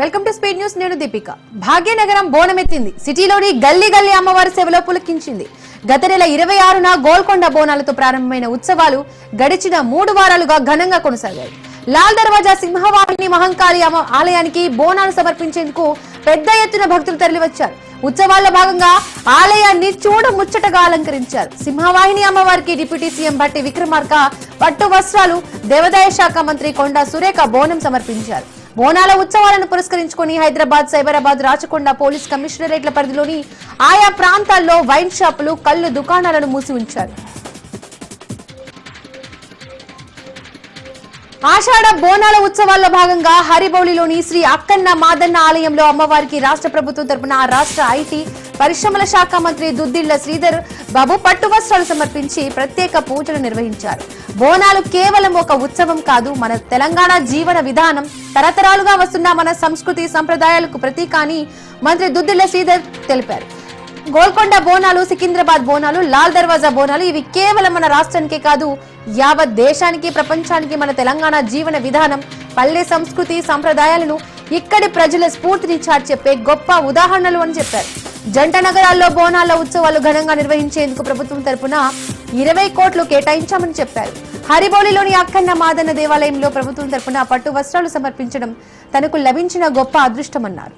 Welcome to speed news నేను దీపిక. భాగ్యనగరం బోనమెత్తింది. సిటీలోని గల్లీ గల్లీ అమ్మవారి సేవలో పులకించింది. గత నెల ఇరవై ఆరున గోల్కొండ బోనాలతో ప్రారంభమైన ఉత్సవాలు గడిచిన మూడు వారాలుగా ఘనంగా కొనసాగాయి. లాల్ దర్వాజా సింహవాహిని మహంకాళి ఆలయానికి బోనాలు సమర్పించేందుకు పెద్ద ఎత్తున భక్తులు తరలివచ్చారు. ఉత్సవాల్లో భాగంగా ఆలయాన్ని చూడ ముచ్చటగా అలంకరించారు. సింహవాహిని అమ్మవారికి డిప్యూటీ సీఎం భట్టి విక్రమార్క పట్టు వస్త్రాలు దేవాదాయ శాఖ మంత్రి కొండా సురేఖ బోనం సమర్పించారు. బోనాల ఉత్సవాలను పురస్కరించుకుని హైదరాబాద్ సైబరాబాద్ రాచకొండ పోలీస్ కమిషనరేట్ల పరిధిలోని ఆయా ప్రాంతాల్లో వైన్ షాపులు కళ్ళు దుకాణాలను మూసి ఉంచారు. ఆషాఢ బోనాల ఉత్సవాల్లో భాగంగా హరిబౌలిలోని శ్రీ అక్కన్న మాదన్న ఆలయంలో అమ్మవారికి రాష్ట్ర ప్రభుత్వం తరపున రాష్ట్ర ఐటీ పరిశ్రమల శాఖ మంత్రి దుద్దిళ్ళ శ్రీధర్ బాబు పట్టు వస్త్రాలు సమర్పించి ప్రత్యేక పూజలు నిర్వహించారు. బోనాలు కేవలం ఒక ఉత్సవం కాదు. మన తెలంగాణ జీవన విధానం తరతరాలుగా వస్తున్న మన సంస్కృతి సంప్రదాయాలకు ప్రతీక అని మంత్రి దుద్దిల్ల శ్రీధర్ తెలిపారు. గోల్కొండ బోనాలు సికింద్రాబాద్ బోనాలు లాల్ దర్వాజా బోనాలు ఇవి కేవలం మన రాష్ట్రానికే కాదు యావత్ దేశానికి ప్రపంచానికి మన తెలంగాణ జీవన విధానం పల్లె సంస్కృతి సంప్రదాయాలను ఇక్కడి ప్రజల స్ఫూర్తిని చాటి చెప్పే గొప్ప ఉదాహరణలు అని చెప్పారు. జంట నగరాల్లో బోనాల ఉత్సవాలు ఘనంగా నిర్వహించేందుకు ప్రభుత్వం తరపున ఇరవై కోట్లు కేటాయించామని చెప్పారు. హరిబౌలిలోని అక్కన్న మాదన్న దేవాలయంలో ప్రభుత్వం తరపున పట్టు వస్త్రాలు సమర్పించడం తనకు లభించిన గొప్ప అదృష్టమన్నారు.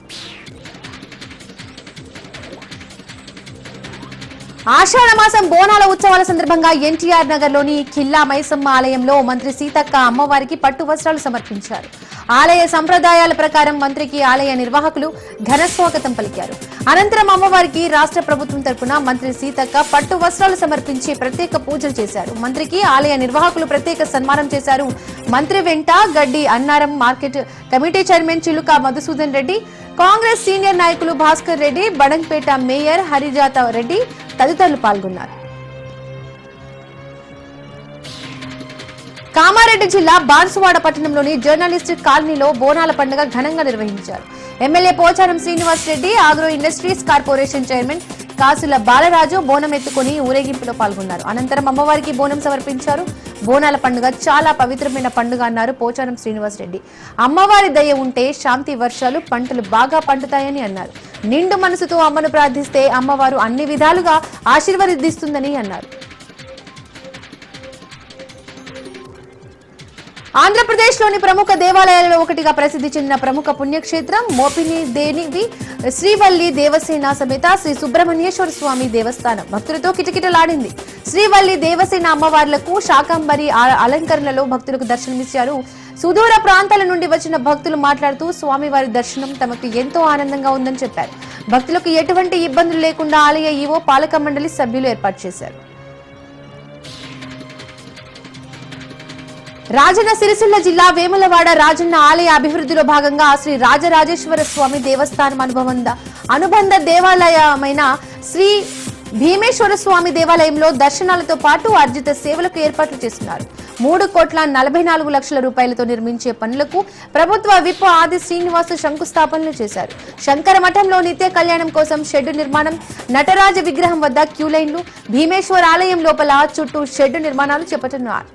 ఆషాఢ మాసం బోనాల ఉత్సవాల సందర్భంగా ఎన్టీఆర్ నగర్లోని కిల్లా మైసమ్మ ఆలయంలో మంత్రి సీతక్క అమ్మవారికి పట్టు వస్త్రాలు సమర్పించారు. ఆలయ సంప్రదాయాల ప్రకారం మంత్రికి ఆలయ నిర్వాహకులు ఘన స్వాగతం పలికారు. అనంతరం అమ్మవారికి రాష్ట్ర ప్రభుత్వం తరపున మంత్రి సీతక్క పట్టు వస్త్రాలు సమర్పించి ప్రత్యేక పూజలు చేశారు. మంత్రికి ఆలయ నిర్వాహకులు ప్రత్యేక సన్మానం చేశారు. మంత్రి వెంట గడ్డి అన్నారం మార్కెట్ కమిటీ చైర్మన్ చిలుక మధుసూదన్ రెడ్డి కాంగ్రెస్ సీనియర్ నాయకులు భాస్కర్ రెడ్డి బడంపేట మేయర్ హరిజాత రెడ్డి తదితరులు పాల్గొన్నారు. కామారెడ్డి జిల్లా బాన్సువాడ పట్టణంలోని జర్నలిస్ట్ కాలనీలో బోనాల పండుగ ఘనంగా నిర్వహించారు. MLA Pocharam Srinivas Reddy agro industries corporation chairman Kasula Balaraju Bonam ఎత్తుకుని ఊరేగింపులో పాల్గొన్నారు. అనంతరం అమ్మవారికి బోనం సమర్పించారు. బోనాల పండుగ చాలా పవిత్రమైన పండుగ అన్నారు పోచారం శ్రీనివాస్ రెడ్డి. అమ్మవారి దయ ఉంటే శాంతి వర్షాలు పంటలు బాగా పండుతాయని అన్నారు. నిండు మనసుతో అమ్మను ప్రార్థిస్తే అమ్మవారు అన్ని విధాలుగా ఆశీర్వదిస్తుందని అన్నారు. ఆంధ్రప్రదేశ్లోని ప్రముఖ దేవాలయాలలో ఒకటిగా ప్రసిద్ధి చెందిన ప్రముఖ పుణ్యక్షేత్రం మోపిని దేనివి శ్రీవల్లి దేవసేన సమేత శ్రీ సుబ్రహ్మణ్యేశ్వర స్వామి దేవస్థానం. భక్తులతో కిటకిటలాడింది. శ్రీవల్లి దేవసేన అమ్మవార్లకు శాకంబరి అలంకరణలో భక్తులకు దర్శనమిచ్చారు. సుదూర ప్రాంతాల నుండి వచ్చిన భక్తులు మాట్లాడుతూ స్వామివారి దర్శనం తమకు ఎంతో ఆనందంగా ఉందని చెప్పారు. భక్తులకు ఎటువంటి ఇబ్బందులు లేకుండా ఆలయ ఈవో పాలక మండలి సభ్యులు ఏర్పాటు చేశారు. రాజన్న సిరిసిల్ల జిల్లా వేములవాడ రాజన్న ఆలయ అభివృద్ధిలో భాగంగా శ్రీ రాజరాజేశ్వర స్వామి దేవస్థానం అనుబంధ అనుబంధ దేవాలయమైన శ్రీ భీమేశ్వర స్వామి దేవాలయంలో దర్శనాలతో పాటు అర్జిత సేవలకు ఏర్పాట్లు చేస్తున్నారు. మూడు కోట్ల నలభై నాలుగు లక్షల రూపాయలతో నిర్మించే పనులకు ప్రభుత్వ విప్ ఆది శ్రీనివాస్ శంకుస్థాపనలు చేశారు. శంకర మఠంలో నిత్య కళ్యాణం కోసం షెడ్డు నిర్మాణం నటరాజ విగ్రహం వద్ద క్యూ లైన్లు భీమేశ్వర ఆలయం లోపల చుట్టూ షెడ్డు నిర్మాణాలు చేపట్టనున్నారు.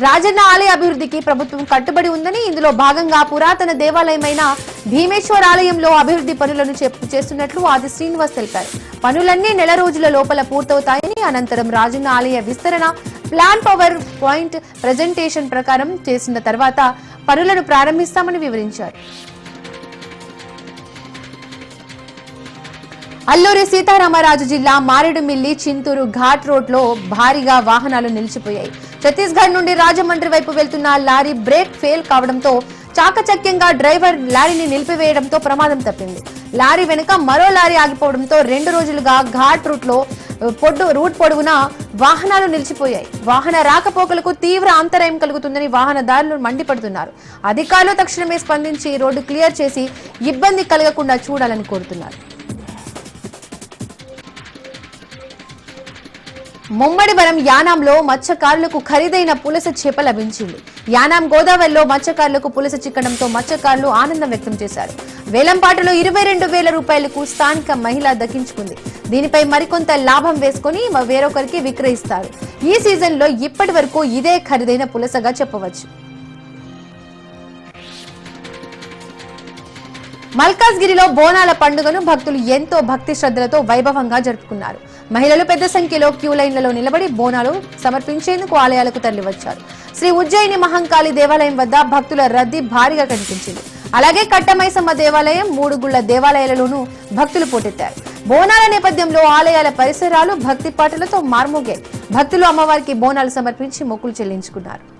రాజన్న ఆలయ అభివృద్ధికి ప్రభుత్వం కట్టుబడి ఉందని ఇందులో భాగంగా పురాతన దేవాలయమైన భీమేశ్వర ఆలయంలో అభివృద్ధి పనులను చెప్- చేస్తున్నట్లు ఆది శ్రీనివాస్ తెలిపారు. పనులన్నీ నెల రోజుల లోపల పూర్తవుతాయని అనంతరం రాజన్న ఆలయ విస్తరణ ప్లాన్ పవర్ పాయింట్ ప్రజెంటేషన్ ప్రకారం చేసిన తర్వాత పనులను ప్రారంభిస్తామని వివరించారు. అల్లూరి సీతారామరాజు జిల్లా మారేడుమిల్లి చింతూరు ఘాట్ రోడ్లో భారీగా వాహనాలు నిలిచిపోయాయి. ఛత్తీస్గఢ్ నుండి రాజమండ్రి వైపు వెళ్తున్న లారీ బ్రేక్ ఫెయిల్ కావడంతో చాకచక్యంగా డ్రైవర్ లారీని నిలిపివేయడంతో ప్రమాదం తప్పింది. లారీ వెనుక మరో లారీ ఆగిపోవడంతో రెండు రోజులుగా ఘాట్ రూట్లో పొడ్డు రూట్ పొడవునా వాహనాలు నిలిచిపోయాయి. వాహన రాకపోకలకు తీవ్ర అంతరాయం కలుగుతుందని వాహనదారులు మండిపడుతున్నారు. అధికారులు తక్షణమే స్పందించి రోడ్డు క్లియర్ చేసి ఇబ్బంది కలగకుండా చూడాలని కోరుతున్నారు. ముమ్మడివరం యానాంలో మత్స్యకారులకు ఖరీదైన పులస చేప లభించింది. యానాం గోదావరిలో మత్స్యకారులకు పులస చిక్కడంతో మత్స్యకారులు ఆనందం వ్యక్తం చేశారు. వేలంపాటలో ఇరవై రెండు వేల రూపాయలకు స్థానిక మహిళ దక్కించుకుంది. దీనిపై మరికొంత లాభం వేసుకుని వేరొకరికి విక్రయిస్తారు. ఈ సీజన్లో ఇప్పటి వరకు ఇదే ఖరీదైన పులసగా చెప్పవచ్చు. మల్కాజ్గిరిలో బోనాల పండుగను భక్తులు ఎంతో భక్తి శ్రద్ధలతో వైభవంగా జరుపుకున్నారు. మహిళలు పెద్ద సంఖ్యలో క్యూ లైన్లలో నిలబడి బోనాలు సమర్పించేందుకు ఆలయాలకు తరలివచ్చారు. శ్రీ ఉజ్జయిని మహంకాళి దేవాలయం వద్ద భక్తుల రద్దీ భారీగా కనిపించింది. అలాగే కట్టమైసమ్మ దేవాలయం మూడు గుళ్ళ దేవాలయాలలోనూ భక్తులు పోటెత్తారు. బోనాల నేపథ్యంలో ఆలయాల పరిసరాలు భక్తి పాటలతో మార్మోగాయి. భక్తులు అమ్మవారికి బోనాలు సమర్పించి మొక్కులు చెల్లించుకున్నారు.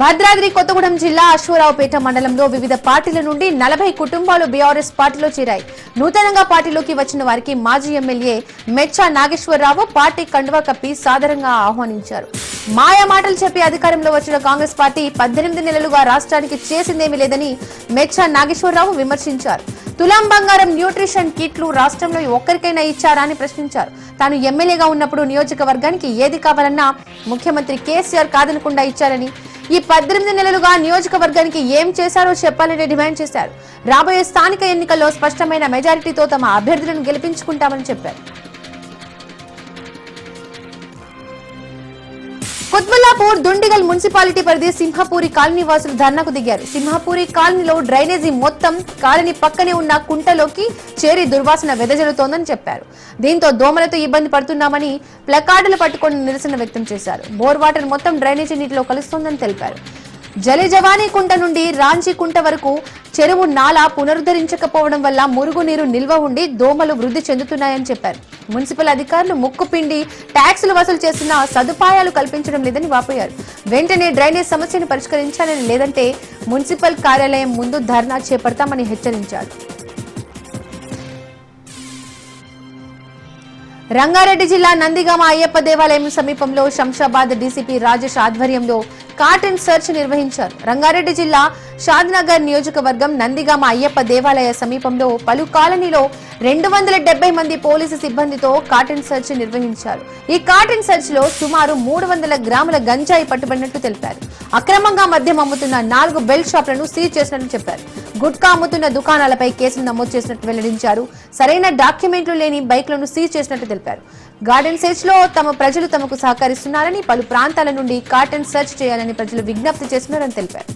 భద్రాద్రి కొత్తగూడెం జిల్లా అశ్వరావుపేట మండలంలో వివిధ పార్టీల నుండి నలభై కుటుంబాలు బీఆర్ఎస్ పార్టీలో చేరాయి. నూతనంగా పార్టీలోకి వచ్చిన వారికి మాజీ ఎమ్మెల్యే మెచ్చా నాగేశ్వరరావు పార్టీ కండువా కప్పి సాదరంగా ఆహ్వానించారు. మాయా మాటలు చెప్పి అధికారంలో వచ్చిన కాంగ్రెస్ పార్టీ పద్దెనిమిది నెలలుగా రాష్ట్రానికి చేసిందేమీ లేదని మెచ్చా నాగేశ్వరరావు విమర్శించారు. తులాం బంగారం న్యూట్రిషన్ కిట్లు రాష్ట్రంలో ఒక్కరికైనా ఇచ్చారా అని ప్రశ్నించారు. తాను ఎమ్మెల్యేగా ఉన్నప్పుడు నియోజకవర్గానికి ఏది కావాలన్నా ముఖ్యమంత్రి కేసీఆర్ కాదనకుండా ఇచ్చారని ఈ పద్దెనిమిది నెలలుగా నియోజకవర్గానికి ఏం చేశారో చెప్పాలని డిమాండ్ చేశారు. రాబోయే స్థానిక ఎన్నికల్లో స్పష్టమైన మెజారిటీతో తమ అభ్యర్థులను గెలిపించుకుంటామని చెప్పారు. కుత్బుల్లాపూర్ దుండిగల్ మున్సిపాలిటీ పరిధి సింహపూరి కాలనీ వాసులు ధర్నాకు దిగారు. సింహపూరి కాలనీలో డ్రైనేజీ మొత్తం కాలనీ పక్కనే ఉన్న కుంటలోకి చేరి దుర్వాసన వెదజల్లుతోందని చెప్పారు. దీంతో దోమలతో ఇబ్బంది పడుతున్నామని ప్లకార్డులు పట్టుకొని నిరసన వ్యక్తం చేశారు. బోర్ వాటర్ మొత్తం డ్రైనేజీ నీటిలో కలుస్తోందని తెలిపారు. జలజవానీ కుంట నుండి రాంచీ కుంట వరకు చెరువు నాలా పునరుద్ధరించకపోవడం వల్ల మురుగునీరు నిల్వ ఉండి దోమలు వృద్ధి చెందుతున్నాయని చెప్పారు. మున్సిపల్ అధికారులు ముక్కు పిండి ట్యాక్సులు వసూలు చేస్తున్న సదుపాయాలు కల్పించడం లేదని వాపోయారు. వెంటనే డ్రైనేజ్ సమస్యను పరిష్కరించాలని లేదంటే మున్సిపల్ కార్యాలయం ముందు ధర్నా చేపడతామని హెచ్చరించారు. రంగారెడ్డి జిల్లా నందిగామ అయ్యప్ప దేవాలయం సమీపంలో శంషాబాద్ డీసీపీ రాజేష్ ఆధ్వర్యంలో కాటన్ సెర్చ్ నిర్వహించారు. రంగారెడ్డి జిల్లా షాద్నగర్ నియోజకవర్గం నందిగామ అయ్యప్ప దేవాలయ సమీపంలో పలు కాలనీలో రెండు వందల డెబ్బై మంది పోలీసు సిబ్బందితో కాటన్ సెర్చ్ నిర్వహించారు. ఈ కాటన్ సెర్చ్లో సుమారు మూడు వందల గ్రాముల గంజాయి పట్టుబడినట్లు తెలిపారు. అక్రమంగా మద్యం అమ్ముతున్న నాలుగు బెల్ట్ షాపులను సీజ్ చేసినట్లు చెప్పారు. గుట్కా అమ్ముతున్న దుకాణాలపై కేసులు నమోదు చేసినట్టు వెల్లడించారు. సరైన డాక్యుమెంట్లు లేని బైక్లను సీజ్ చేసినట్టు తెలిపారు. గార్డెన్ సెర్చ్లో తమ ప్రజలు తమకు సహకరిస్తున్నారని పలు ప్రాంతాల నుండి కాటన్ సెర్చ్ చేయాలని ప్రజలు విజ్ఞప్తి చేస్తున్నారని తెలిపారు.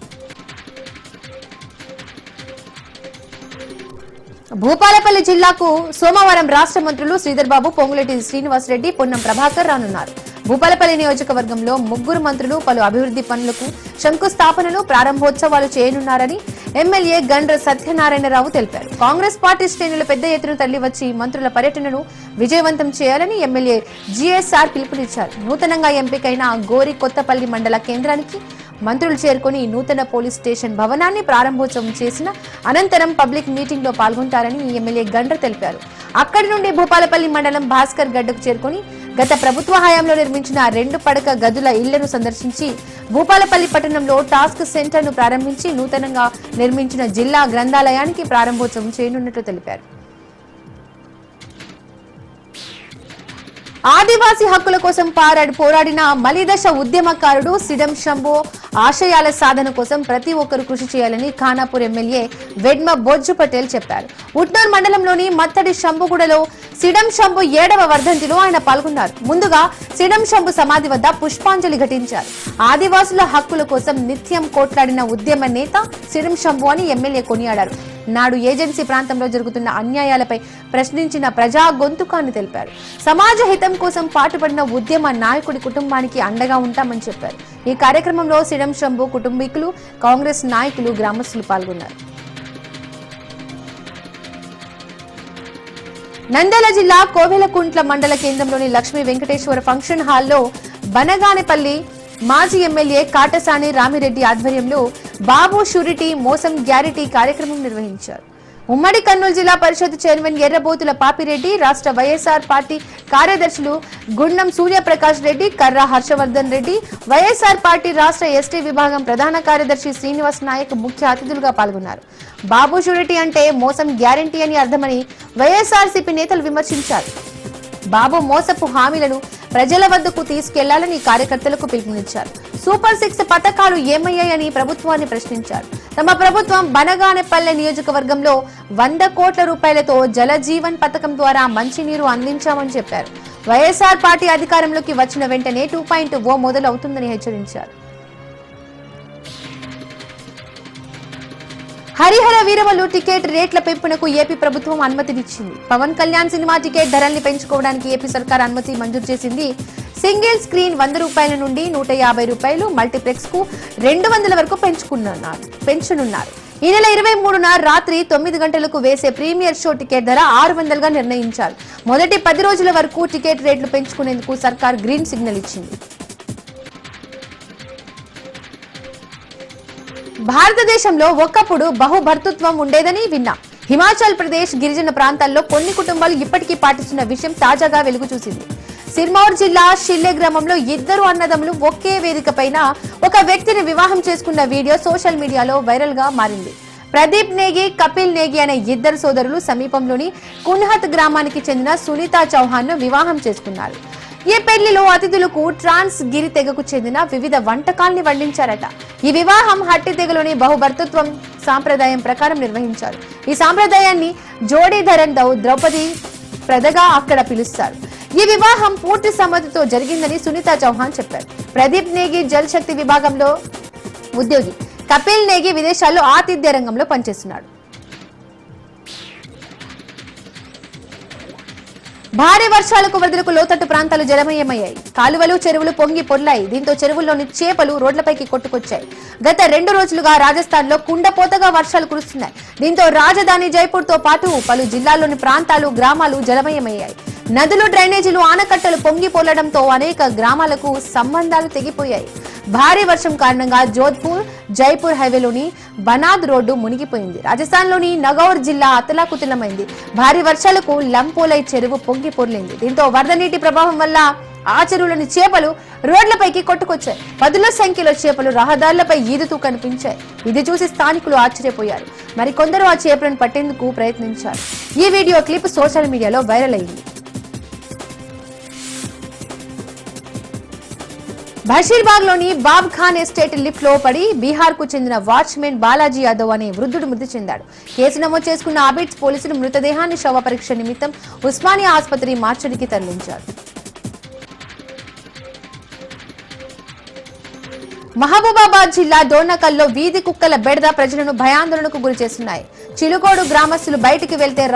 భూపాలపల్లి జిల్లాకు సోమవారం రాష్ట్ర మంత్రులు శ్రీధర్ బాబు పొంగులేటి శ్రీనివాసరెడ్డి పొన్నం ప్రభాకర్ రానున్నారు. భూపాలపల్లి నియోజకవర్గంలో ముగ్గురు మంత్రులు పలు అభివృద్ధి పనులకు శంకుస్థాపనలు ప్రారంభోత్సవాలు చేయనున్నారని ఎమ్మెల్యే గండ్ర సత్యనారాయణరావు తెలిపారు. కాంగ్రెస్ పార్టీ శ్రేణులు పెద్ద ఎత్తున తరలివచ్చి మంత్రుల పర్యటనను విజయవంతం చేయాలని ఎమ్మెల్యే జీఎస్ఆర్ పిలుపునిచ్చారు. నూతనంగా ఎంపికైన గోరి కొత్తపల్లి మండల కేంద్రానికి మంత్రులు చేరుకుని నూతన పోలీస్ స్టేషన్ భవనాన్ని ప్రారంభోత్సవం చేసిన అనంతరం పబ్లిక్ మీటింగ్లో పాల్గొంటారని ఎమ్మెల్యే గండ్ర తెలిపారు. అక్కడి నుండి భూపాలపల్లి మండలం భాస్కర్ గడ్డకు చేరుకుని గత ప్రభుత్వ హయాంలో నిర్మించిన రెండు పడక గదుల ఇళ్ళను సందర్శించి భూపాలపల్లి పట్టణంలో టాస్క్ సెంటర్ను ప్రారంభించి నూతనంగా నిర్మించిన జిల్లా గ్రంథాలయానికి ప్రారంభోత్సవం చేయనున్నట్లు తెలిపారు. ఆదివాసీ హక్కుల కోసం పారాడు పోరాడిన మలిదశ ఉద్యమకారుడు సిడం శంభో ఆశయాల సాధన కోసం ప్రతి ఒక్కరూ కృషి చేయాలని ఖానాపూర్ ఎమ్మెల్యే వెడ్మ బొజ్జు పటేల్ చెప్పారు. ఉట్నూర్ మండలంలోని మత్తడి శంభుగూడలో సిడం శంభు ఏడవ వర్ధంతిలో ఆయన పాల్గొన్నారు. ముందుగా సిడం శంభు సమాధి వద్ద పుష్పాంజలి ఘటించారు. ఆదివాసుల హక్కుల కోసం నిత్యం కోట్లాడిన ఉద్యమ నేత సిడం శంభు అని ఎమ్మెల్యే కొనియాడారు. నాడు ఏజెన్సీ ప్రాంతంలో జరుగుతున్న అన్యాయాలపై ప్రశ్నించిన ప్రజా గొంతుకాన్ని తెలిపారు. సమాజ హితం కోసం పాటుపడిన ఉద్యమ నాయకుడి కుటుంబానికి అండగా ఉంటామని చెప్పారు. ఈ కార్యక్రమంలో సిడం శంభు కుటుంబీకులు కాంగ్రెస్ నాయకులు గ్రామస్తులు పాల్గొన్నారు. నంద్యాల జిల్లా కోవెలకుంట్ల మండల కేంద్రంలోని లక్ష్మీ వెంకటేశ్వర ఫంక్షన్ హాల్లో బనగానేపల్లి మాజీ ఎమ్మెల్యే కాటసాని రామిరెడ్డి ఆధ్వర్యంలో బాబు షూరిటీ మోసం గ్యారిటీ కార్యక్రమం నిర్వహించారు. ఉమ్మడి కర్నూలు జిల్లా పరిషత్ చైర్మన్ ఎర్రబోతుల పాపిరెడ్డి రాష్ట్ర వైఎస్ఆర్ పార్టీ కార్యదర్శులు గుండం సూర్యప్రకాష్ రెడ్డి కర్రా హర్షవర్ధన్ రెడ్డి వైఎస్ఆర్ పార్టీ రాష్ట్ర ఎస్టీ విభాగం ప్రధాన కార్యదర్శి శ్రీనివాస్ నాయక్ ముఖ్య అతిథులుగా పాల్గొన్నారు. బాబు షూరిటీ అంటే మోసం గ్యారంటీ అని అర్థమని వైఎస్ఆర్సీపీ నేతలు విమర్శించారు. బాబు మోసపు హామీలను ప్రజల వద్దకు తీసుకెళ్ళాలని కార్యకర్తలకు పిలుపునిచ్చారు. సూపర్ సిక్స్ పథకాలు ఏమయ్యాయని ప్రభుత్వాన్ని ప్రశ్నించారు. తమ ప్రభుత్వం బనగానెపల్లె నియోజకవర్గంలో వంద కోట్ల రూపాయలతో జలజీవన్ పథకం ద్వారా మంచినీరు అందించామని చెప్పారు. వైఎస్ఆర్ పార్టీ అధికారంలోకి వచ్చిన వెంటనే టూ పాయింట్ ఓ మొదలవుతుందని హెచ్చరించారు. హరిహర వీరవల్లు టికెట్ రేట్ల పెంపునకు ఏపీ ప్రభుత్వం అనుమతినిచ్చింది. పవన్ కళ్యాణ్ సినిమా టికెట్ ధరల్ని పెంచుకోవడానికి ఏపీ సర్కార్ అనుమతి మంజూరు చేసింది. సింగిల్ స్క్రీన్ వంద రూపాయల నుండి నూట యాభై రూపాయలు మల్టీప్లెక్స్కు రెండు వందల వరకు పెంచుకున్నారు పెంచనున్నారు. ఈ నెల ఇరవై మూడున రాత్రి తొమ్మిది గంటలకు వేసే ప్రీమియర్ షో టికెట్ ధర ఆరు వందలుగా నిర్ణయించారు. మొదటి పది రోజుల వరకు టికెట్ రేట్లు పెంచుకునేందుకు సర్కార్ గ్రీన్ సిగ్నల్ ఇచ్చింది. భారతదేశంలో ఒకప్పుడు బహుభర్తృత్వం ఉండేదని విన్నా. హిమాచల్ ప్రదేశ్ గిరిజన ప్రాంతాల్లో కొన్ని కుటుంబాలు ఇప్పటికీ పాటిస్తున్న విషయం తాజాగా వెలుగు చూసింది సిర్మౌర్ జిల్లా షిల్లె గ్రామంలో ఇద్దరు అన్నదమ్ములు ఒకే వేదిక పైన ఒక వ్యక్తిని వివాహం చేసుకున్న వీడియో సోషల్ మీడియాలో వైరల్గా మారింది. ప్రదీప్ నేగి కపిల్ నేగి అనే ఇద్దరు సోదరులు సమీపంలోని కున్హత్ గ్రామానికి చెందిన సునీత చౌహాన్ను వివాహం చేసుకున్నారు. ఈ పెళ్ళిలో అతిథులకు ట్రాన్స్ గిరి తెగకు చెందిన వివిధ వంటకాల్ని వండించారట. ఈ వివాహం హట్టి తెగలోని బహుభర్తృత్వం సాంప్రదాయం ప్రకారం నిర్వహించారు. ఈ సాంప్రదాయాన్ని జోడీధరన్ దౌ ద్రౌపది ప్రదగా అక్కడ పిలుస్తారు. ఈ వివాహం పూర్తి సమ్మతితో జరిగిందని సునీత చౌహాన్ చెప్పారు. ప్రదీప్ నేగి జల్ శక్తి విభాగంలో ఉద్యోగి. కపిల్ నేగి విదేశాల్లో ఆతిథ్య రంగంలో పనిచేస్తున్నాడు. భారీ వర్షాలకు వరదలకు లోతట్టు ప్రాంతాలు జలమయమయ్యాయి. కాలువలు చెరువులు పొంగి పొర్లాయి. దీంతో చెరువుల్లోని చేపలు రోడ్లపైకి కొట్టుకొచ్చాయి. గత రెండు రోజులుగా రాజస్థాన్లో కుండపోతగా వర్షాలు కురుస్తున్నాయి. దీంతో రాజధాని జైపూర్తో పాటు పలు జిల్లాల్లోని ప్రాంతాలు గ్రామాలు జలమయమయ్యాయి. నదులు డ్రైనేజీలు ఆనకట్టలు పొంగి పొర్లడంతో అనేక గ్రామాలకు సంబంధాలు తెగిపోయాయి. భారీ వర్షం కారణంగా జోధ్పూర్ జైపూర్ హైవేలోని బనాద్ రోడ్డు మునిగిపోయింది. రాజస్థాన్లోని నగౌర్ జిల్లా అతలాకుతలమైంది. భారీ వర్షాలకు లంపోలై చెరువు పొంగి పొర్లింది. దీంతో వరద నీటి ప్రభావం వల్ల ఆ చెరువులోని చేపలు రోడ్లపైకి కొట్టుకొచ్చాయి. పదుల సంఖ్యలో చేపలు రహదారులపై ఈదుతూ కనిపించాయి. ఇది చూసి స్థానికులు ఆశ్చర్యపోయారు. మరి కొందరు ఆ చేపలను పట్టేందుకు ప్రయత్నించారు. ఈ వీడియో క్లిప్ సోషల్ మీడియాలో వైరల్ అయింది. బషీర్బాగ్లోని బాబ్ ఖాన్ ఎస్టేట్ లిఫ్ట్లో పడి బీహార్కు చెందిన వాచ్మెన్ బాలాజీ యాదవ్ అనే వృద్ధుడు మృతి చెందాడు. కేసు నమోదు చేసుకున్న ఆబిడ్స్ పోలీసులు మృతదేహాన్ని శవ పరీక్ష నిమిత్తం ఉస్మానియా ఆసుపత్రి మార్చడికి తరలించారు. మహబూబాబాద్ జిల్లా డోర్నకల్లో వీధి కుక్కల బెడద ప్రజలను భయాందోళనకు గురి చేస్తున్నాయి చిలుకోడు గ్రామస్తులు బయటికి వెళ్తే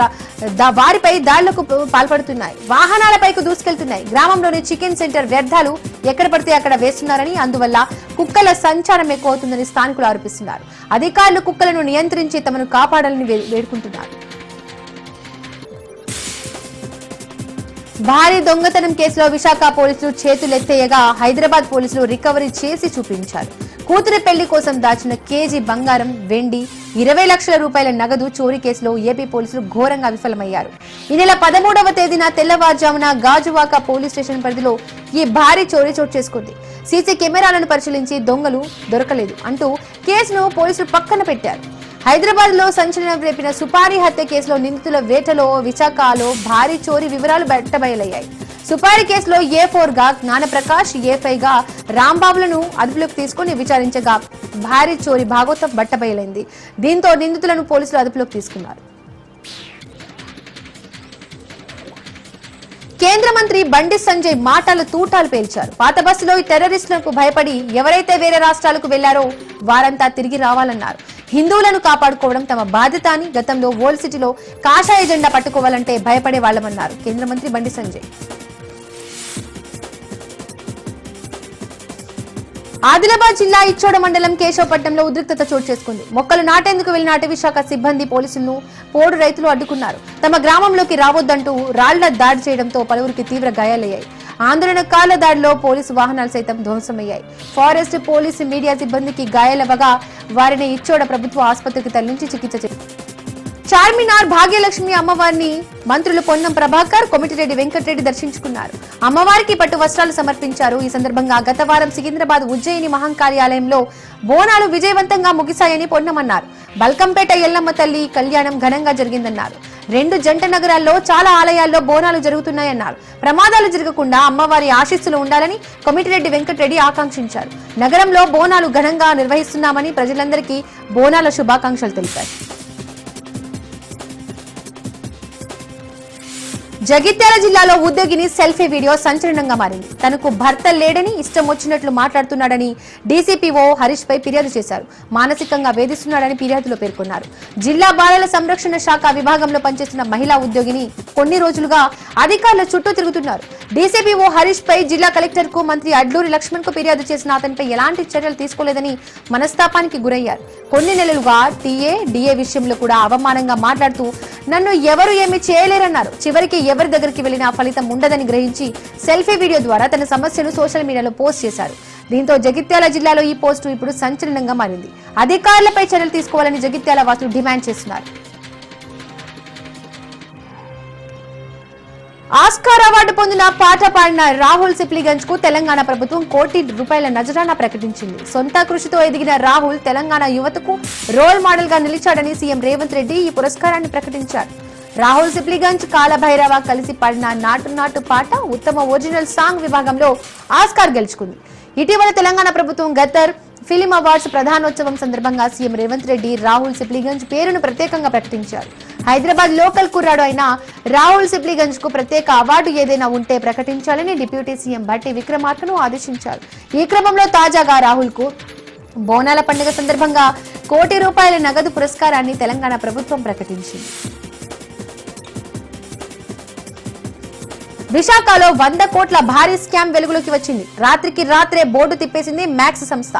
వారిపై దాడులకు పాల్పడుతున్నాయి. వాహనాలపైకి దూసుకెళ్తున్నాయి. గ్రామంలోని చికెన్ సెంటర్ వ్యర్థాలు ఎక్కడ పడితే అక్కడ వేస్తున్నారని అందువల్ల కుక్కల సంచారం ఎక్కువ అవుతుందని స్థానికులు ఆరోపిస్తున్నారు. అధికారులు కుక్కలను నియంత్రించి తమను కాపాడాలని వే- వేడుకుంటున్నారు. భారీ దొంగతనం కేసులో విశాఖ పోలీసులు చేతులెత్తేయగా హైదరాబాద్ పోలీసులు రికవరీ చేసి చూపించారు. కూతురి పెళ్ళి కోసం దాచిన కేజీ బంగారం వెండి ఇరవై లక్షల రూపాయల నగదు చోరీ కేసులో ఏపీ పోలీసులు ఘోరంగా విఫలమయ్యారు. ఈ నెల పదమూడవ తేదీన తెల్లవారుజామున గాజువాక పోలీస్ స్టేషన్ పరిధిలో ఈ భారీ చోరీ చోటు చేసుకుంది. సీసీ కెమెరాలను పరిశీలించి దొంగలు దొరకలేదు అంటూ కేసును పోలీసులు పక్కన పెట్టారు. హైదరాబాద్లో సంచలనం రేపిన సుపారీ హత్య కేసులో నిందితుల వేటలో విశాఖలో భారీ చోరీ వివరాలు బయటబయలయ్యాయి. సుపారీ కేసులో ఏ ఫోర్గా జ్ఞానప్రకాష్ ఏ ఫైవ్గా రాంబాబులను అదుపులోకి తీసుకుని విచారించగా భారీ చోరీ భాగోతం బట్టబయలైంది. దీంతో నిందితులను పోలీసులు అదుపులోకి తీసుకున్నారు. కేంద్ర మంత్రి బండి సంజయ్ మాటలు తూటాలు పేల్చారు. పాత బస్సులో ఈ టెర్రరిస్టులకు భయపడి ఎవరైతే వేరే రాష్ట్రాలకు వెళ్ళారో వారంతా తిరిగి రావాలన్నారు. హిందువులను కాపాడుకోవడం తమ బాధ్యత అని గతంలో ఓల్డ్ సిటీలో కాషాయ జెండా పట్టుకోవాలంటే భయపడే వాళ్ళమన్నారు కేంద్ర మంత్రి బండి సంజయ్. ఆదిలాబాద్ జిల్లా ఇచ్చోడ మండలం కేశవపట్నంలో ఉద్రిక్తత చోటు చేసుకుంది. మొక్కలు నాటేందుకు వెళ్ళిన అటవీ శాఖ సిబ్బంది పోలీసులను పోడు రైతులు అడ్డుకున్నారు. తమ గ్రామంలోకి రావొద్దంటూ రాళ్ళ దాడి చేయడంతో పలువురికి తీవ్ర గాయాలయ్యాయి. ఆందోళనకారుల దాడిలో పోలీసు వాహనాలు సైతం ధ్వంసమయ్యాయి. ఫారెస్ట్ పోలీసు మీడియా సిబ్బందికి గాయాలవ్వగా వారిని ఇచ్చోడ ప్రభుత్వ ఆసుపత్రికి తరలించి చికిత్స చేశారు. చార్మినార్ భాగ్యలక్ష్మి అమ్మవారిని మంత్రులు పొన్నం ప్రభాకర్ కొమిటిరెడ్డి వెంకటరెడ్డి దర్శించుకున్నారు. అమ్మవారికి పట్టు వస్త్రాలు సమర్పించారు. ఈ సందర్భంగా గత వారం సికింద్రాబాద్ ఉజ్జయిని మహంకాళి కార్యాలయంలో బోనాలు విజయవంతంగా ముగిశాయని పొన్నమన్నారు. బల్కంపేట ఎల్లమ్మ తల్లి కళ్యాణం ఘనంగా జరిగిందన్నారు. రెండు జంట నగరాల్లో చాలా ఆలయాల్లో బోనాలు జరుగుతున్నాయన్నారు. ప్రమాదాలు జరగకుండా అమ్మవారి ఆశీస్సులు ఉండాలని కొమిటిరెడ్డి వెంకటరెడ్డి ఆకాంక్షించారు. నగరంలో బోనాలు ఘనంగా నిర్వహిస్తున్నామని ప్రజలందరికీ బోనాల శుభాకాంక్షలు తెలిపారు. జగిత్యాల జిల్లాలో ఉద్యోగిని సెల్ఫీ వీడియో సంచలనంగా మారింది. తనకు భర్త లేడని ఇష్టం వచ్చినట్లు మాట్లాడుతున్నాడని డీసీపీఓ హరీష్ పై ఫిర్యాదు చేశారు. మానసికంగా వేధిస్తున్నాడని ఫిర్యాదులో పేర్కొన్నారు. జిల్లా బాలల సంరక్షణ శాఖ విభాగంలో పనిచేస్తున్న మహిళా ఉద్యోగిని కొన్ని రోజులుగా అధికారుల చుట్టూ తిరుగుతున్నారు. డీసీపీఓ హరీష్ పై జిల్లా కలెక్టర్కు మంత్రి అడ్లూరి లక్ష్మణ్కు ఫిర్యాదు చేసిన అతనిపై ఎలాంటి చర్యలు తీసుకోలేదని మనస్తాపానికి గురయ్యారు. కొన్ని నెలలుగా టీఏ డిఏ విషయంలో కూడా అవమానంగా మాట్లాడుతూ నన్ను ఎవరు ఏమి చేయలేరన్నారు. చివరికి ఎవరి దగ్గరికి వెళ్ళినా ఫలితం ఉండదని గ్రహించి సెల్ఫీ వీడియో ద్వారా తన సమస్యను సోషల్ మీడియాలో పోస్ట్ చేశారు. దీంతో జగిత్యాల జిల్లాలో ఈ పోస్టు ఇప్పుడు సంచలనంగా మారింది. అధికారులపై చర్యలు తీసుకోవాలని జగిత్యాల వాసులు డిమాండ్ చేస్తున్నారు. ఆస్కార్ అవార్డు పొందిన పాట పాడిన రాహుల్ సిప్లిగంజ్కు తెలంగాణ ప్రభుత్వం కోటి రూపాయల నజరానా ప్రకటించింది. సొంత కృషితో ఎదిగిన రాహుల్ తెలంగాణ యువతకు రోల్ మోడల్గా నిలిచాడని సీఎం రేవంత్ రెడ్డి ఈ పురస్కారాన్ని ప్రకటించారు. రాహుల్ సిప్లిగంజ్ కాలభైరవ కలిసి పాడిన నాటు నాటు పాట ఉత్తమ ఒరిజినల్ సాంగ్ విభాగంలో ఆస్కార్ గెలుచుకుంది. ఇటీవల తెలంగాణ ప్రభుత్వం గతర్ ఫిలిం అవార్డ్స్ ప్రధానోత్సవం సందర్భంగా సీఎం రేవంత్ రెడ్డి రాహుల్ సిప్లిగంజ్ పేరును ప్రత్యేకంగా ప్రకటించారు. హైదరాబాద్ లోకల్ కుర్రాడు అయిన రాహుల్ సిప్లిగంజ్కు ప్రత్యేక అవార్డు ఏదైనా ఉంటే ప్రకటించాలని డిప్యూటీ సీఎం భట్టి విక్రమార్కను ఆదేశించారు. ఈ క్రమంలో తాజాగా రాహుల్కు బోనాల పండుగ సందర్భంగా కోటి రూపాయల నగదు పురస్కారాన్ని తెలంగాణ ప్రభుత్వం ప్రకటించింది. విశాఖలో వంద కోట్ల భారీ స్కామ్ వెలుగులోకి వచ్చింది. రాత్రికి రాత్రే బోర్డు తిప్పేసింది మ్యాక్స్ సంస్థ.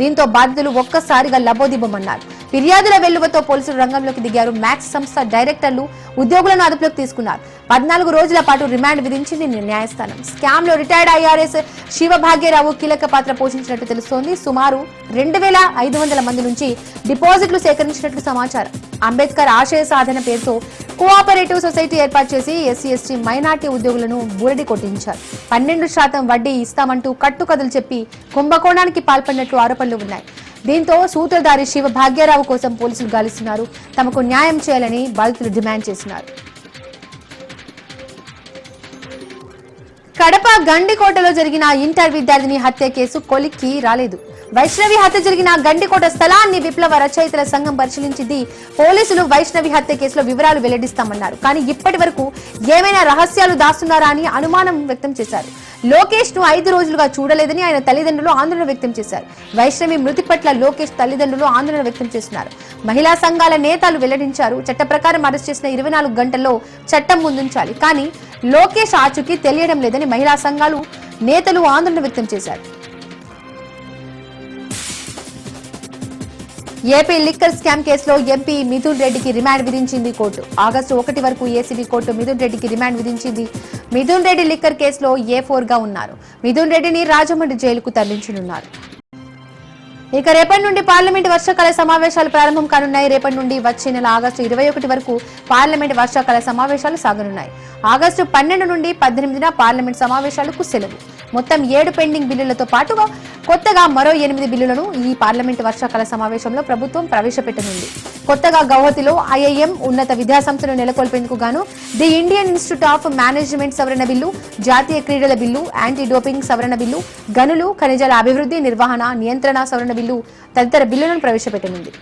దీంతో బాధితులు ఒక్కసారిగా లబోదిబ్బమన్నారు. ఫిర్యాదుల వెల్లువతో పోలీసులు రంగంలోకి దిగారు. మ్యాక్స్ సంస్థ డైరెక్టర్లు ఉద్యోగులను అదుపులోకి తీసుకున్నారు. పద్నాలుగు రోజుల పాటు రిమాండ్ విధించింది న్యాయస్థానం. స్కామ్లో రిటైర్డ్ ఐఆర్ఎస్ శివభాగ్యరావు కీలక పాత్ర పోషించినట్టు తెలుస్తోంది. సుమారు రెండు వేల ఐదు వందల మంది నుంచి డిపాజిట్లు సేకరించినట్లు సమాచారం. అంబేద్కర్ ఆశయ సాధన పేరుతో కోఆపరేటివ్ సొసైటీ ఏర్పాటు చేసి ఎస్సీ ఎస్టీ మైనార్టీ ఉద్యోగులను బూరడి కొట్టించారు. పన్నెండు శాతం వడ్డీ ఇస్తామంటూ కట్టుకథలు చెప్పి కుంభకోణానికి పాల్పడినట్లు ఆరోపణలు ఉన్నాయి. దీంతో సూత్రధారి శివ భాగ్యరావు కోసం పోలీసులు గాలిస్తున్నారు. తమకు న్యాయం చేయాలని బాధితులు డిమాండ్ చేస్తున్నారు. కడప గండికోటలో జరిగిన ఇంటర్ విద్యార్థిని హత్య కేసు కొలిక్కి రాలేదు. వైష్ణవి హత్య జరిగిన గండికోట స్థలాన్ని విప్లవ రచయితల సంఘం పరిశీలించింది. పోలీసులు వైష్ణవి హత్య కేసులో వివరాలు వెల్లడిస్తామన్నారు. కానీ ఇప్పటి వరకు ఏమైనా రహస్యాలు దాస్తున్నారా అని అనుమానం వ్యక్తం చేశారు. లోకేష్ను ఐదు రోజులుగా చూడలేదని ఆయన తల్లిదండ్రులు ఆందోళన వ్యక్తం చేశారు. వైష్ణవి మృతి పట్ల లోకేష్ తల్లిదండ్రులు ఆందోళన వ్యక్తం చేస్తున్నారు. మహిళా సంఘాల నేతలు వెల్లడించారు. చట్ట ప్రకారం అరెస్ట్ చేసిన ఇరవై నాలుగు గంటల్లో చట్టం ముందుంచాలి. కానీ లోకేష్ ఆచూకీ తెలియడం లేదని మహిళా సంఘాలు నేతలు ఆందోళన వ్యక్తం చేశారు. ఏపీ లిక్కర్ స్కామ్ కేసులో ఎంపీ మిథున్ రెడ్డికి రిమాండ్ విధించింది కోర్టు. ఆగస్టు ఒకటి వరకు ఏసీబీ కోర్టు మిథున్ రెడ్డికి రిమాండ్ విధించింది. మిథున్ రెడ్డి లిక్కర్ కేసులో ఏ ఫోర్గా ఉన్నారు? మిథున్ రెడ్డిని రాజమండ్రి జైలుకు తరలించనున్నారు. ఇక రేపటి నుండి పార్లమెంట్ వర్షాకాల సమావేశాలు ప్రారంభం కానున్నాయి. రేపటి నుండి వచ్చే నెల ఆగస్టు ఇరవై ఒకటి వరకు పార్లమెంట్ వర్షాకాల సమావేశాలు సాగనున్నాయి. ఆగస్టు పన్నెండు నుండి పద్దెనిమిదిన పార్లమెంట్ సమావేశాలకు సెలవు. మొత్తం ఏడు పెండింగ్ బిల్లులతో పాటుగా కొత్తగా మరో ఎనిమిది బిల్లులను ఈ పార్లమెంట్ వర్షాకాల సమావేశంలో ప్రభుత్వం ప్రవేశపెట్టనుంది. కొత్తగా గౌహతిలో ఐఐఎం ఉన్నత విద్యాసంస్థను నెలకొల్పేందుకు గాను the Indian Institute of Management సవరణ బిల్లు జాతీయ క్రీడల బిల్లు యాంటీ డోపింగ్ సవరణ బిల్లు గనులు ఖనిజాల అభివృద్ధి నిర్వహణ నియంత్రణ సవరణ బిల్లు తదితర బిల్లులను ప్రవేశపెట్టనుంది.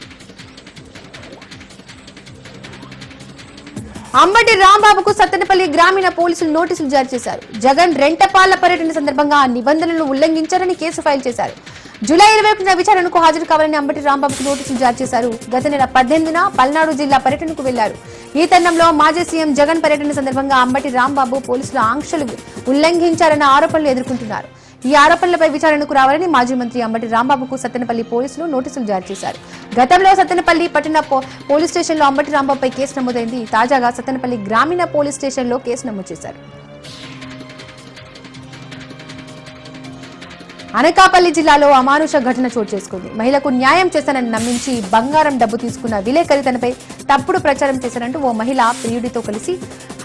అంబటి రాంబాబుకు సత్తెనపల్లి గ్రామీణ పోలీసులు నోటీసులు జారీ చేశారు. జగన్ రెంటపాళ్ళ పర్యటన సందర్భంగా ఆ నిబంధనలను ఉల్లంఘించారని కేసు ఫైల్ చేశారు. జూలై ఇరవై ఒకటిన విచారణకు హాజరు కావాలని అంబటి రాంబాబుకు నోటీసులు జారీ చేశారు. గత నెల పద్దెనిమిదిన పల్నాడు జిల్లా పర్యటనకు వెళ్ళారు. ఈ తరుణంలో మాజీ సీఎం జగన్ పర్యటన సందర్భంగా అంబటి రాంబాబు పోలీసుల ఆంక్షలు ఉల్లంఘించారన్న ఆరోపణలు ఎదుర్కొంటున్నారు. ఈ ఆరోపణలపై విచారణకు రావాలని మాజీ మంత్రి అంబటి రాంబాబుకు సత్తెనపల్లి పోలీసులు నోటీసులు జారీ చేశారు. గతంలో సత్తెనపల్లి పట్టణ పోలీస్ స్టేషన్లో అంబటి రాంబాబుపై కేసు నమోదైంది. తాజాగా సత్తెనపల్లి గ్రామీణ పోలీస్ స్టేషన్లో కేసు నమోదు చేశారు. అనకాపల్లి జిల్లాలో అమానుష ఘటన చోటు చేసుకుంది. మహిళకు న్యాయం చేశానని నమ్మించి బంగారం డబ్బు తీసుకున్న విలేకరి తనపై తప్పుడు ప్రచారం చేశారంటూ ఓ మహిళ ప్రియుడితో కలిసి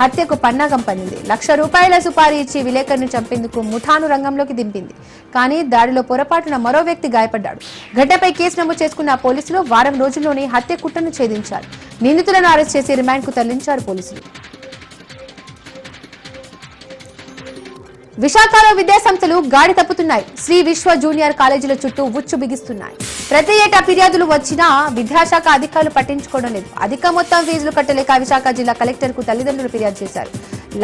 హత్యకు పన్నాగం పనింది లక్ష రూపాయల సుపారీ ఇచ్చి విలేకరుని చంపేందుకు ముఠాను రంగంలోకి దింపింది. కానీ దాడిలో పొరపాటున మరో వ్యక్తి గాయపడ్డాడు. ఘటనపై కేసు నమోదు చేసుకున్న పోలీసులు వారం రోజుల్లోనే హత్య కుట్రను ఛేదించారు. నిందితులను అరెస్ట్ చేసి రిమాండ్కు తరలించారు పోలీసులు. విశాఖలో విద్యాసంస్థలు గాడి తప్పుతున్నాయి. శ్రీ విశ్వ జూనియర్ కాలేజీల చుట్టూ ఉచ్చు బిగిస్తున్నాయి. ప్రతి ఏటా ఫిర్యాదులు వచ్చినా విద్యాశాఖ అధికారులు పట్టించుకోవడం లేదు. అధిక మొత్తం ఫీజులు కట్టలేక విశాఖ జిల్లా కలెక్టర్కు తల్లిదండ్రులు ఫిర్యాదు చేశారు.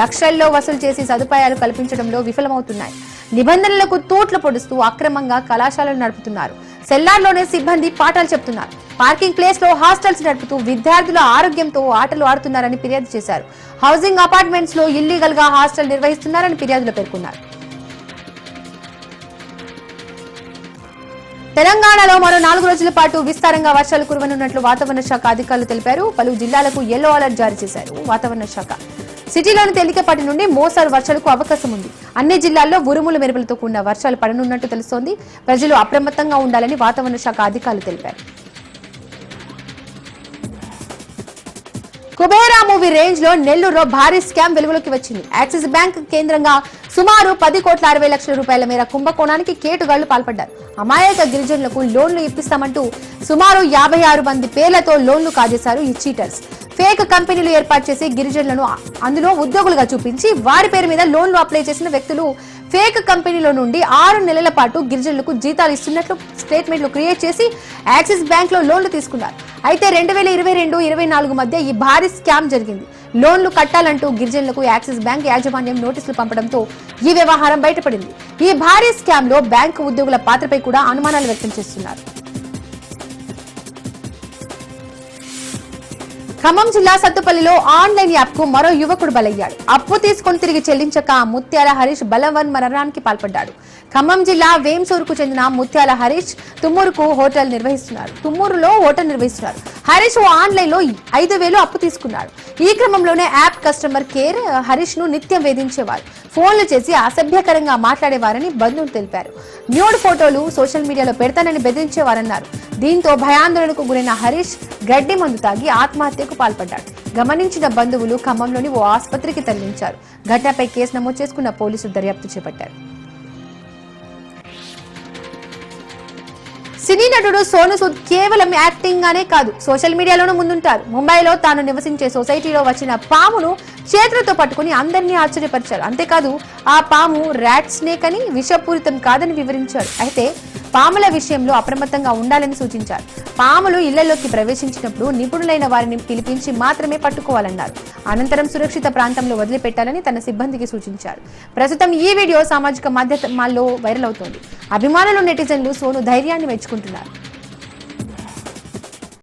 లక్షల్లో వసూలు చేసి సదుపాయాలు కల్పించడంలో విఫలమవుతున్నాయి. నిబంధనలకు తూట్లు పొడుస్తూ అక్రమంగా కళాశాలలు నడుపుతున్నారు. సెల్లార్లోనే సిబ్బంది పాఠాలు చెప్తున్నారు. పార్కింగ్ ప్లేస్లో హాస్టల్స్ నడుపుతూ విద్యార్థుల ఆరోగ్యంతో ఆటలు ఆడుతున్నారని ఫిర్యాదు చేశారు. హౌసింగ్ అపార్ట్మెంట్స్లో ఇల్లీగల్గా హాస్టల్ నిర్వహిస్తున్నారని ఫిర్యాదులో పేర్కొన్నారు. తెలంగాణలో మరో నాలుగు రోజుల పాటు విస్తారంగా వర్షాలు కురవనున్నట్లు వాతావరణ శాఖ అధికారులు తెలిపారు. పలు జిల్లాలకు ఎల్లో అలర్ట్ జారీ చేశారు. వాతావరణ శాఖ. సిటీలోని తేలికపాటి నుండి మోస్తారు వర్షాలకు అవకాశం ఉంది. అన్ని జిల్లాల్లో ఉరుములు మెరుపులతో కూడిన వర్షాలు పడనున్నట్టు తెలుస్తోంది. ప్రజలు అప్రమత్తంగా ఉండాలని వాతావరణ శాఖ అధికారులు తెలిపారు. కుబేరా మూవీ రేంజ్లో నెల్లూరులో భారీ స్కామ్ వెలుగులోకి వచ్చింది. యాక్సిస్ బ్యాంక్ కేంద్రంగా సుమారు పది కోట్ల అరవై లక్షల రూపాయల మేర కుంభకోణానికి కేటుగాళ్ళు పాల్పడ్డారు. అమాయక గిరిజనులకు లోన్లు ఇప్పిస్తామంటూ సుమారు యాభై ఆరు మంది పేర్లతో లోన్లు కాజేశారు ఈ చీటర్స్. ఫేక్ కంపెనీలు ఏర్పాటు చేసి గిరిజనులను అందులో ఉద్యోగులుగా చూపించి వారి పేరు మీద లోన్లు అప్లై చేసిన వ్యక్తులు ఫేక్ కంపెనీలో నుండి ఆరు నెలల పాటు గిరిజనులకు జీతాలు ఇస్తున్నట్లు స్టేట్మెంట్లు క్రియేట్ చేసి యాక్సిస్ బ్యాంక్లో లోన్లు తీసుకున్నారు. అయితే రెండు వేల ఇరవై రెండు ఇరవై నాలుగు మధ్య ఈ భారీ స్కామ్ జరిగింది. లోన్లు కట్టాలంటూ గిరిజనులకు యాక్సిస్ బ్యాంక్ యాజమాన్యం నోటీసులు పంపడంతో ఈ వ్యవహారం బయటపడింది. ఈ భారీ స్కామ్లో బ్యాంకు ఉద్యోగుల పాత్రపై కూడా అనుమానాలు వ్యక్తం చేస్తున్నారు. ఖమ్మం జిల్లా సత్తుపల్లిలో ఆన్లైన్ యాప్కు మరో యువకుడు బలయ్యాడు. అప్పు తీసుకొని తిరిగి చెల్లించక ముత్యాల హరీష్ బలవన్ మరణానికి పాల్పడ్డాడు. ఖమ్మం జిల్లా వేంసూరుకు చెందిన ముత్యాల హరీష్ తుమ్మూరుకు హోటల్ నిర్వహిస్తున్నారు. తుమ్మూరులో హోటల్ నిర్వహిస్తున్నారు. హరీష్ ఓ ఆన్లైన్లో ఐదు వేలు అప్పు తీసుకున్నాడు. ఈ క్రమంలోనే యాప్ కస్టమర్ కేర్ హరీష్ను నిత్యం వేధించేవారు. ఫోన్లు చేసి అసభ్యకరంగా మాట్లాడేవారని బంధువులు తెలిపారు. న్యూడ్ ఫోటోలు సోషల్ మీడియాలో పెడతానని బెదిరించేవారన్నారు. దీంతో భయాందోళనకు గురైన హరీష్ గడ్డి మందు తాగి ఆత్మహత్యకు పాల్పడ్డాడు. గమనించిన బంధువులు ఖమ్మంలోని ఓ ఆసుపత్రికి తరలించారు. ఘటనపై కేసు నమోదు చేసుకున్న పోలీసులు దర్యాప్తు చేపట్టారు. సినీ నటుడు సోను సూద్ కేవలం యాక్టింగ్ గానే కాదు సోషల్ మీడియాలోనూ ముందుంటారు. ముంబైలో తాను నివసించే సొసైటీలో వచ్చిన పామును చేతులతో పట్టుకుని అందరినీ ఆశ్చర్యపరిచారు. అంతేకాదు ఆ పాము ర్యాట్ స్నేక్ అని విషపూరితం కాదని వివరించాడు. అయితే పాముల విషయంలో అప్రమత్తంగా ఉండాలని సూచించారు. పాములు ఇళ్ళలోకి ప్రవేశించినప్పుడు నిపుణులైన వారిని పిలిపించి మాత్రమే పట్టుకోవాలన్నారు. అనంతరం సురక్షిత ప్రాంతంలో వదిలిపెట్టాలని తన సిబ్బందికి సూచించారు. ప్రస్తుతం ఈ వీడియో సామాజిక మాధ్యమాల్లో వైరల్ అవుతోంది. అభిమానులు నెటిజన్లు సోను ధైర్యాన్ని మెచ్చుకుంటున్నారు.